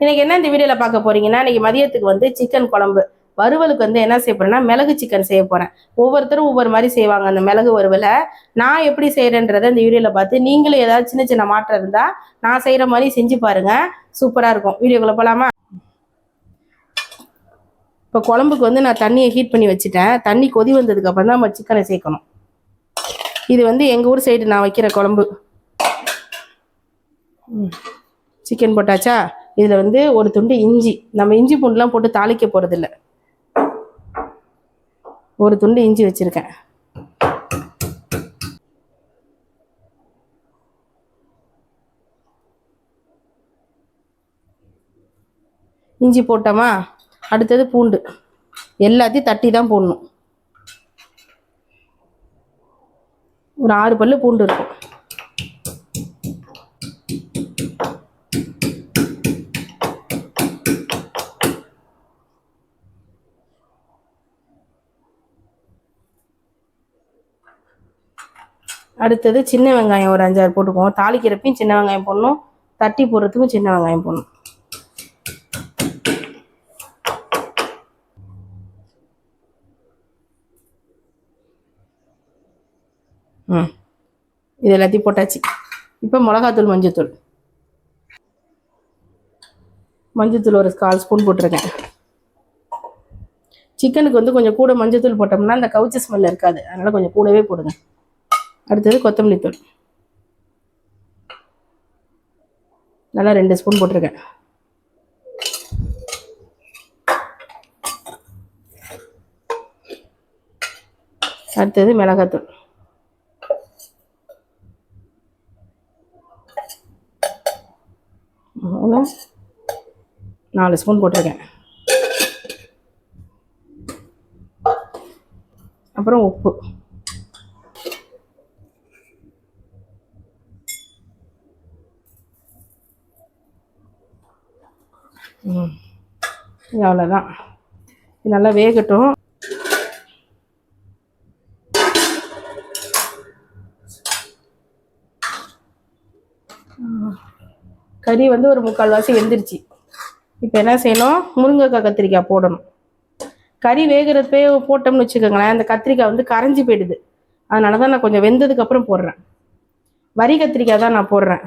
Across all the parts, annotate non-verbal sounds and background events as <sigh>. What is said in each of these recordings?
இன்னைக்கு என்ன இந்த வீடியோல பார்க்க போறீங்கன்னா இன்னைக்கு மதியத்துக்கு வந்து சிக்கன் குழம்பு. வறுவலுக்கு வந்து என்ன செய்ய போறேன்னா மிளகு சிக்கன் செய்ய போறேன். ஒவ்வொருத்தரும் ஒவ்வொரு மாதிரி செய்வாங்க அந்த மிளகு வறுவலை. நான் எப்படி செய்யறேன்றதை இந்த வீடியோல பார்த்து நீங்களும் ஏதாவது சின்ன சின்ன மாற்றம் இருந்தா நான் செய்யற மாதிரி செஞ்சு பாருங்க. சூப்பரா இருக்கும். வீடியோக்குள்ள போலாமா? இப்போ குழம்புக்கு வந்து நான் தண்ணியை ஹீட் பண்ணி வச்சுட்டேன். தண்ணி கொதி வந்ததுக்கு அப்புறம் தான் நம்ம சிக்கனை சேர்க்கணும். இது வந்து எங்கள் ஊர் சைடு நான் வைக்கிற குழம்பு. சிக்கன் போட்டாச்சா? இதில் வந்து ஒரு துண்டு இஞ்சி. நம்ம இஞ்சி பூண்டுலாம் போட்டு தாளிக்க போகிறதில்ல ஒரு துண்டு இஞ்சி வச்சுருக்கேன். இஞ்சி போட்டோமா? அடுத்தது பூண்டு. எல்லாத்தையும் தட்டி தான் போடணும். ஒரு ஆறு பல்லு பூண்டு இருக்கும். அடுத்தது சின்ன வெங்காயம் ஒரு அஞ்சாறு போட்டுக்குவோம். தாளிக்கிறப்பையும் சின்ன வெங்காயம் போடணும். தட்டி போடுறதுக்கும் சின்ன வெங்காயம் போடணும். ம். இது எல்லாத்தையும் போட்டாச்சு. இப்போ மிளகாத்தூள் மஞ்சத்தூள். மஞ்சத்தூள் ஒரு கால் ஸ்பூன் போட்டிருக்கேன். சிக்கனுக்கு வந்து கொஞ்சம் கூட மஞ்சத்தூள் போட்டோம்னா அந்த கவுச்சி ஸ்மெல் இருக்காது. அதனால் கொஞ்சம் கூடவே போடுங்க. அடுத்தது கொத்தமல்லி தூள். நல்லா ரெண்டு ஸ்பூன் போட்டிருக்கேன். அடுத்தது மிளகாத்தூள். நாலு ஸ்பூன் போட்டிருக்கேன். அப்புறம் உப்பு. இது அவ்வளோதான் இது நல்லா வேகட்டும். கறி வந்து ஒரு முக்கால்வாசி வெந்துருச்சு. இப்போ என்ன செய்யணும்? முருங்கைக்காய் கத்திரிக்காய் போடணும். கறி வேகிறப்பே போட்டோம்னு வச்சுக்கோங்களேன் அந்த கத்திரிக்காய் வந்து கரைஞ்சி போயிடுது. அதனால தான் நான் கொஞ்சம் வெந்ததுக்கப்புறம் போடுறேன். வரி கத்திரிக்காய் தான் நான் போடுறேன்.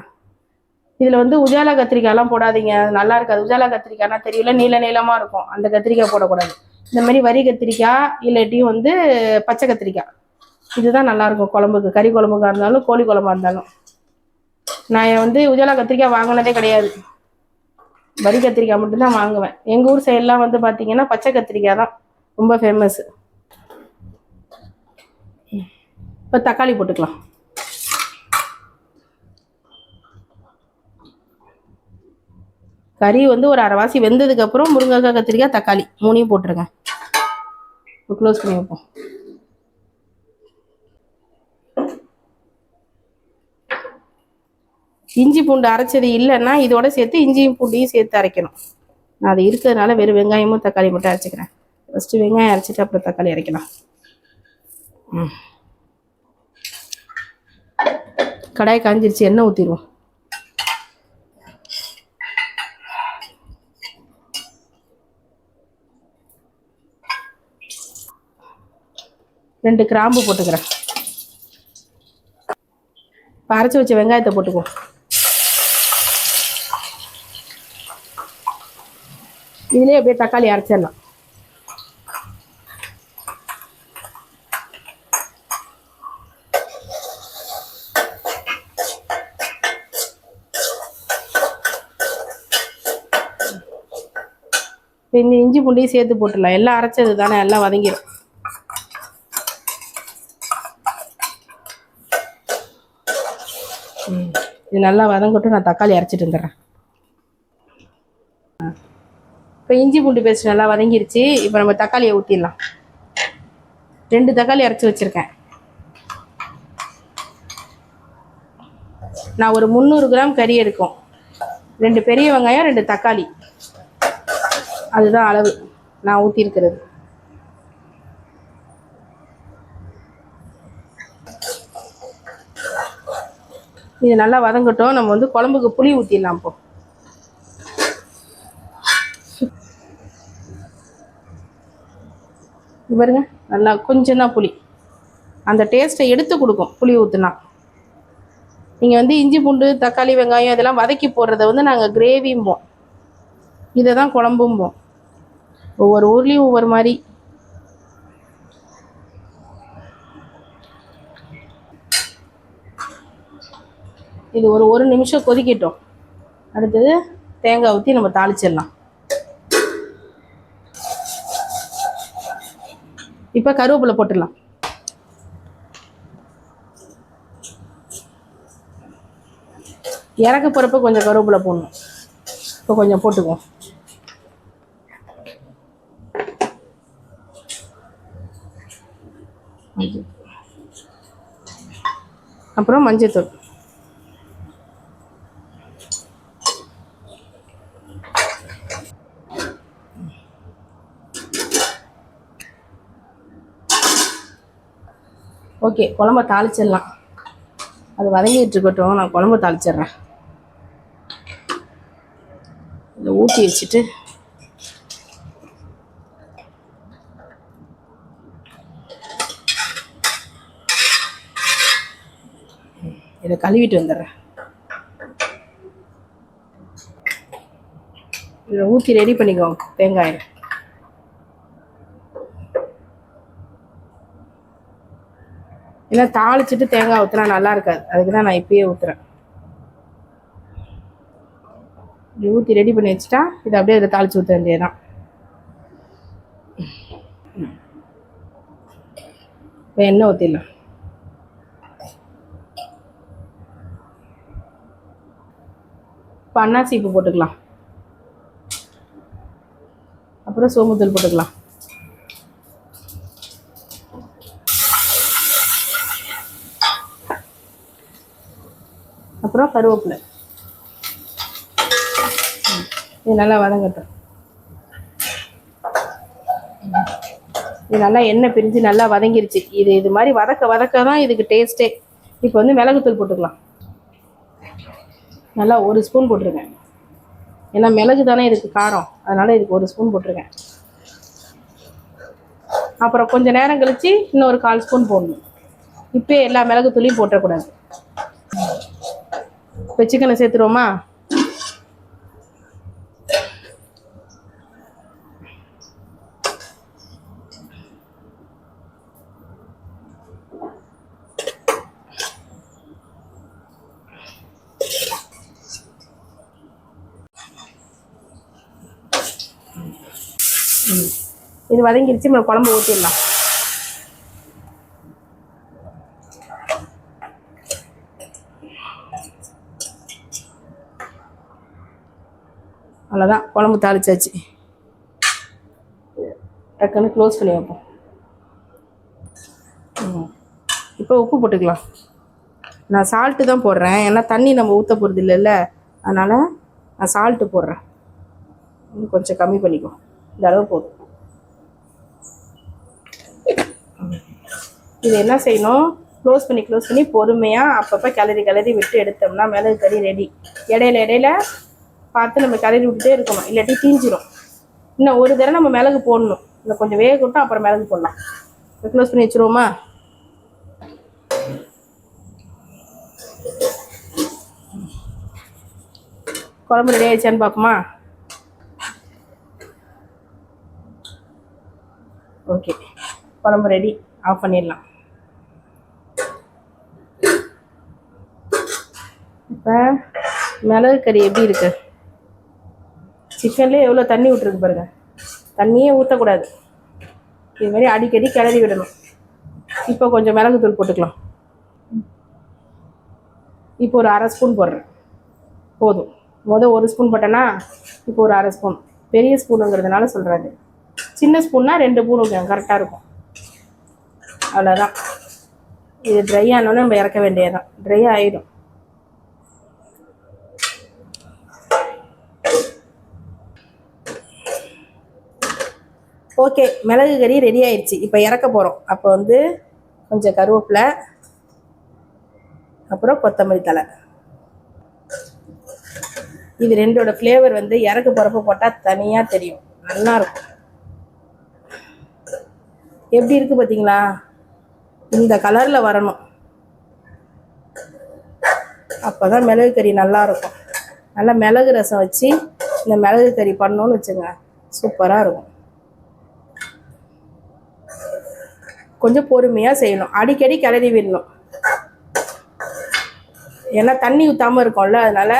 இதில் வந்து உஜாலா கத்திரிக்காய்லாம் போடாதீங்க. நல்லா இருக்காது. உஜாலா கத்திரிக்காய்னா தெரியல நீள நீளமாக இருக்கும். அந்த கத்திரிக்காய் போடக்கூடாது. இந்த மாதிரி வரி கத்திரிக்காய் இல்லாட்டியும் வந்து பச்சை கத்திரிக்காய். இதுதான் நல்லாயிருக்கும் குழம்புக்கு. கறி குழம்புக்கா இருந்தாலும் கோழி குழம்பா இருந்தாலும். நான் வந்து உஜாலா கத்திரிக்காய் வாங்கினதே கிடையாது. வரி கத்திரிக்காய் மட்டும்தான் வாங்குவேன். எங்கள் ஊர் சைடெலாம் வந்து பார்த்தீங்கன்னா பச்சை கத்திரிக்காய் தான் ரொம்ப ஃபேமஸ்ஸு இப்போ தக்காளி போட்டுக்கலாம். கறி வந்து ஒரு அரைவாசி வெந்ததுக்கப்புறம் முருங்கைக்காய் கத்திரிக்காய் தக்காளி மூணையும் போட்டுருங்க. க்ளோஸ் பண்ணி வைப்போம். இஞ்சி பூண்டு அரைச்சது இல்லைன்னா இதோட சேர்த்து இஞ்சியும் பூண்டையும் சேர்த்து அரைக்கணும். நான் அது இருக்கிறதுனால வெறும் வெங்காயமும் தக்காளி மட்டும் அரைச்சிக்கிறேன். ஃபஸ்ட்டு வெங்காயம் அரைச்சிட்டு அப்புறம் தக்காளி அரைக்கலாம். ம். கடாய் காஞ்சிருச்சு எண்ணெய் ஊற்றிடுவோம் ரெண்டு கிராம்பு போட்டுக்கிறேன். அரைச்சி வச்ச வெங்காயத்தை போட்டுக்குவோம் இதுலேயே அப்படியே தக்காளி அரைச்சிடலாம். இப்போ இந்த இஞ்சி பூண்டையும் சேர்த்து போட்டுடலாம். எல்லாம் அரைச்சது தானே எல்லாம் வதங்கிடும் ம். இது நல்லா வதங்கட்டும் நான் தக்காளி அரைச்சிட்டு வந்துடுறேன். இப்போ இஞ்சி பூண்டு பேஸ்ட் நல்லா வதங்கிருச்சு இப்போ நம்ம தக்காளியை ஊற்றிடலாம் ரெண்டு தக்காளி அரைச்சி வச்சுருக்கேன். நான் ஒரு முந்நூறு கிராம் கறி எடுக்கும். ரெண்டு பெரிய வெங்காயம் ரெண்டு தக்காளி. அதுதான் அளவு. நான் ஊற்றிருக்கிறது இது நல்லா வதங்கட்டும். நம்ம வந்து குழம்புக்கு புளி ஊற்றிடலாம் இப்போ பாருங்க நல்லா கொஞ்சம் புளி. அந்த டேஸ்ட்டை எடுத்து கொடுக்கும் புளி ஊற்றுனா நீங்கள் வந்து இஞ்சி பூண்டு தக்காளி வெங்காயம் இதெல்லாம் வதக்கி போடுறத வந்து நாங்கள் கிரேவிம்போம் இதை தான் குழம்பும்போம் ஒவ்வொரு ஊர்லேயும் ஒவ்வொரு மாதிரி இது ஒரு ஒரு நிமிஷம் கொதிக்கட்டும். அடுத்தது தேங்காய் ஊற்றி நம்ம தாளிச்சிடலாம். இப்போ கருவேப்பிலை போட்டுடலாம். இறக்க போகிறப்ப கொஞ்சம் கருவேப்பிலை போடணும். இப்போ கொஞ்சம் போட்டுக்குவோம். மஞ்சள். அப்புறம் மஞ்சத்தூள் ஓகே குழம்ப தாளிச்சிடலாம். அது வதங்கிட்டு இருக்கட்டும் நான் குழம்பு தாளிச்சிட்றேன். இதை ஊற்றி வச்சுட்டு இதை கழுவிட்டு வந்துடுறேன். இதை ஊற்றி ரெடி பண்ணிக்கோங்க தேங்காயை. ஏன்னா தாளிச்சிட்டு தேங்காய் ஊற்றினா நல்லா இருக்காது. அதுக்கு தான் நான் இப்பயே ஊற்றுறேன் இப்படி ஊற்றி ரெடி பண்ணி வச்சுட்டா இதை அப்படியே இதில் தாளிச்சு ஊற்ற வேண்டியதான் இப்போ எண்ணெய் ஊற்றிடலாம் இப்போ அன்னாசி போட்டுக்கலாம். அப்புறம் சோம்புத்தூள் போட்டுக்கலாம். அப்புறம் கருவேப்பிலை. இது நல்லா வதங்கட்டும். இது நல்லா எண்ணெய் பிரிஞ்சு நல்லா வதங்கிருச்சு. இது இது மாதிரி வதக்க வதக்க தான் இதுக்கு டேஸ்ட்டே இப்போ வந்து மிளகுத்தூள் போட்டுக்கலாம். நல்லா ஒரு ஸ்பூன் போட்டிருக்கேன். ஏன்னா மிளகு தானே இதுக்கு காரம். அதனால் இதுக்கு ஒரு ஸ்பூன் போட்டிருக்கேன். அப்புறம் கொஞ்சம் நேரம் கழிச்சு இன்னொரு கால் ஸ்பூன் போடணும். இப்போ எல்லா மிளகுத்தூளையும் போட்டக்கூடாது. இப்போ சிக்கனை சேர்த்துருவோமா? இது வதங்கிடுச்சு நம்ம குழம்பு ஊற்றிடலாம் அவ்வளோதான் குழம்பு தாளிச்சாச்சு. டக்குன்னு க்ளோஸ் பண்ணி வைப்போம். ம். இப்போ உப்பு போட்டுக்கலாம். நான் சால்ட்டு தான் போடுறேன். ஏன்னா தண்ணி நம்ம ஊற்ற போகிறது இல்லைல்ல. அதனால் நான் சால்ட்டு போடுறேன். இன்னும் கொஞ்சம் கம்மி பண்ணிக்கோ. இந்த அளவு போதும். இது என்ன செய்யணும்? க்ளோஸ் பண்ணி க்ளோஸ் பண்ணி பொறுமையாக அப்பப்போ கிளறி கிளறி விட்டு எடுத்தோம்னா மிளகு கறி ரெடி இடையில இடையில பார்த்து நம்ம கிளறி விட்டுட்டே இருக்கணும். இல்லாட்டி தீஞ்சிரும். இன்னும் ஒரு தடவை நம்ம மிளகு போடணும். இல்லை கொஞ்சம் வேக விட்டோம் அப்புறம் மிளகு போடலாம். க்ளோஸ் பண்ணி வச்சுருவோமா? குழம்பு ரெடி ஆயிடுச்சான்னு பார்ப்போமா? ஓகே குழம்பு ரெடி ஆஃப் பண்ணிடலாம். இப்போ மிளகு கறி எப்படி இருக்குது சிக்கன்லேயே எவ்வளோ தண்ணி விட்டுருக்கு பாருங்க. தண்ணியே ஊற்றக்கூடாது இது மாதிரி அடிக்கடி கிளறி விடணும். இப்போ கொஞ்சம் மிளகுத்தூள் போட்டுக்கலாம். இப்போ ஒரு அரை ஸ்பூன் போடுறேன். போதும். மொதல் ஒரு ஸ்பூன் போட்டேன்னா இப்போ ஒரு அரை ஸ்பூன். பெரிய ஸ்பூனுங்கிறதுனால சொல்கிறாரு சின்ன ஸ்பூன்னா ரெண்டு ஸ்பூன் கரெக்டாக இருக்கும். அவ்வளோதான் இது ட்ரை ஆனோன்னு நம்ம இறக்க வேண்டியதுதான். ட்ரை ஆகிடும் ஓகே மிளகு கறி ரெடி ஆயிடுச்சு. இப்போ இறக்க போகிறோம் அப்போ வந்து கொஞ்சம் கருவேப்பிலை அப்புறம் கொத்தமல்லி தழை. இது ரெண்டோட ஃப்ளேவர் வந்து இறக்க போகிறப்ப போட்டால் தனியாக தெரியும். நல்லா இருக்கும். எப்படி இருக்குது பார்த்தீங்களா இந்த கலரில் வரணும். அப்போ தான் மிளகு கறி நல்லா இருக்கும். நல்லா மிளகு ரசம் வச்சு இந்த மிளகு கறி பண்ணோன்னு வச்சுங்க. சூப்பராக இருக்கும். கொஞ்சம் பொறுமையாக செய்யணும். அடிக்கடி கிளறி விடணும். ஏன்னா தண்ணி ஊற்றாமல் இருக்கும்ல அதனால்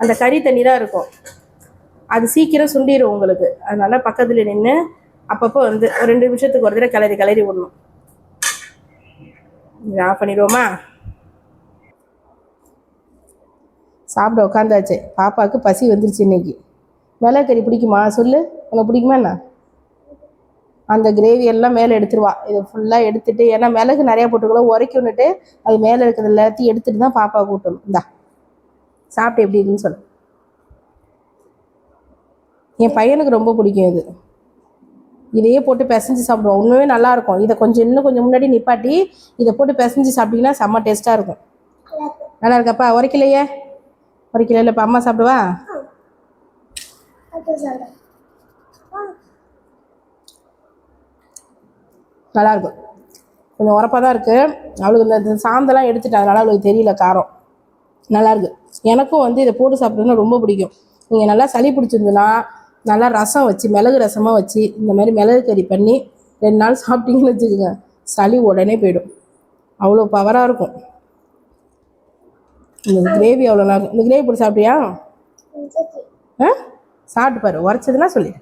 அந்த கறி தண்ணி தான் இருக்கும். அது சீக்கிரம் சுண்டிடும் உங்களுக்கு. அதனால் பக்கத்தில் நின்று அப்பப்போ வந்து ஒரு ரெண்டு நிமிஷத்துக்கு ஒரு தடவை கிளறி கிளறி விடணும். ஆஃப் பண்ணிடுவோமா? சாப்பிட உட்காந்தாச்சு பாப்பாவுக்கு பசி வந்துருச்சு இன்னைக்கு. மிளகு கறி பிடிக்குமா? சொல்லு. உனக்கு பிடிக்குமா என்ன? அந்த கிரேவி எல்லாம் மேலே எடுத்துருவா. இதை ஃபுல்லாக எடுத்துட்டு ஏன்னா மிளகு நிறையா போட்டுக்கலாம் உரைக்கி விட்டுட்டு அது மேலே இருக்கிறது எல்லாத்தையும் எடுத்துட்டு தான் பாப்பா கூட்டணும். இந்தா சாப்பிட்டு எப்படி இருக்குன்னு சொல்லு. என் பையனுக்கு ரொம்ப பிடிக்கும் இது. இதையே போட்டு பிசைஞ்சு சாப்பிடுவோம். உண்மையே நல்லா இருக்கும். இதை கொஞ்சம் இன்னும் கொஞ்சம் முன்னாடி நிப்பாட்டி இதை போட்டு பிசைஞ்சு சாப்பிட்டீங்கன்னா செம்ம டேஸ்ட்டாக இருக்கும். நல்லா இருக்கப்பா? உரைக்கலையே? உரைக்கல இல்லைப்பா அம்மா சாப்பிடுவா? நல்லா இருக்கும் கொஞ்சம் உரப்பாக தான் இருக்குது அவளுக்கு இந்த சாந்தெல்லாம் எடுத்துட்டேன் அதனால அவளுக்கு தெரியல காரம். நல்லா இருக்கு எனக்கும் வந்து இதை போட்டு சாப்பிட்றதுன்னா ரொம்ப பிடிக்கும். நீங்கள் நல்லா சளி பிடிச்சிருந்துன்னா நல்லா ரசம் வச்சு மிளகு ரசமாக வச்சு இந்த மாதிரி மிளகு கறி பண்ணி ரெண்டு நாள் சாப்பிட்டீங்கன்னு வச்சுக்கோங்க சளி உடனே போயிடும். அவ்வளோ பவராக இருக்கும். இந்த கிரேவி அவ்வளோ நல்லா இருக்கும். இந்த கிரேவி போட்டு சாப்பிட்டியா? ஆ? சாப்பிட்டு பாரு. உரைச்சதுன்னா சொல்லிடு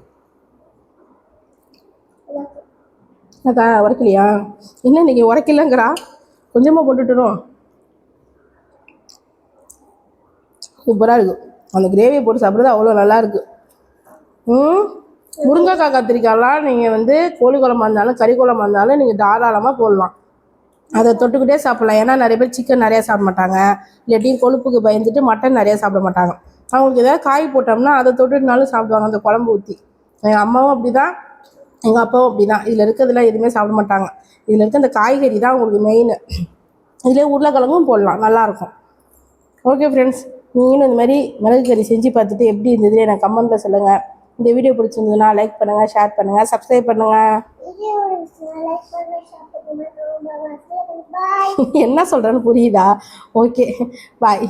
அக்கா உரைக்கலையா? என்ன இன்னைக்கு உரைக்கலங்கிறா? கொஞ்சமாக போட்டுட்டுரும் சூப்பராக இருக்கும் அந்த கிரேவியை போட்டு சாப்பிட்றது அவ்வளோ நல்லாயிருக்கு ம்? முருங்கைக்காய் கத்திரிக்காயெலாம் நீங்கள் வந்து கோழி குழம்பா இருந்தாலும் கறி குழம்பா இருந்தாலும் நீங்கள் தாராளமாக போடலாம். அதை தொட்டுக்கிட்டே சாப்பிட்லாம். ஏன்னா நிறைய பேர் சிக்கன் நிறையா சாப்பிட மாட்டாங்க. இல்லாட்டி கொழுப்புக்கு பயந்துட்டு மட்டன் நிறையா சாப்பிட மாட்டாங்க. அவங்களுக்கு ஏதாவது காய் போட்டோம்னா அதை தொட்டுட்டுனாலும் சாப்பிடுவாங்க. அந்த குழம்பு ஊற்றி எங்கள் அம்மாவும் அப்படி தான் எங்கள் அப்பாவும் அப்படி தான் இதில் இருக்கிறதுலாம் எதுவுமே சாப்பிட மாட்டாங்க. இதில் இருக்க இந்த காய்கறி தான் உங்களுக்கு மெயின் இதிலே உருளைக்கிழங்கும் போடலாம். நல்லாயிருக்கும் ஓகே ஃப்ரெண்ட்ஸ் நீங்களும் இந்த மாதிரி மிளகு கறி செஞ்சு பார்த்துட்டு எப்படி இருந்தது எனக்கு கமெண்ட்டில் சொல்லுங்கள் இந்த வீடியோ பிடிச்சிருந்ததுன்னா லைக் பண்ணுங்கள் ஷேர் பண்ணுங்கள் சப்ஸ்கிரைப் பண்ணுங்கள் <laughs> என்ன சொல்கிறேன்னு புரியுதா? Okay bye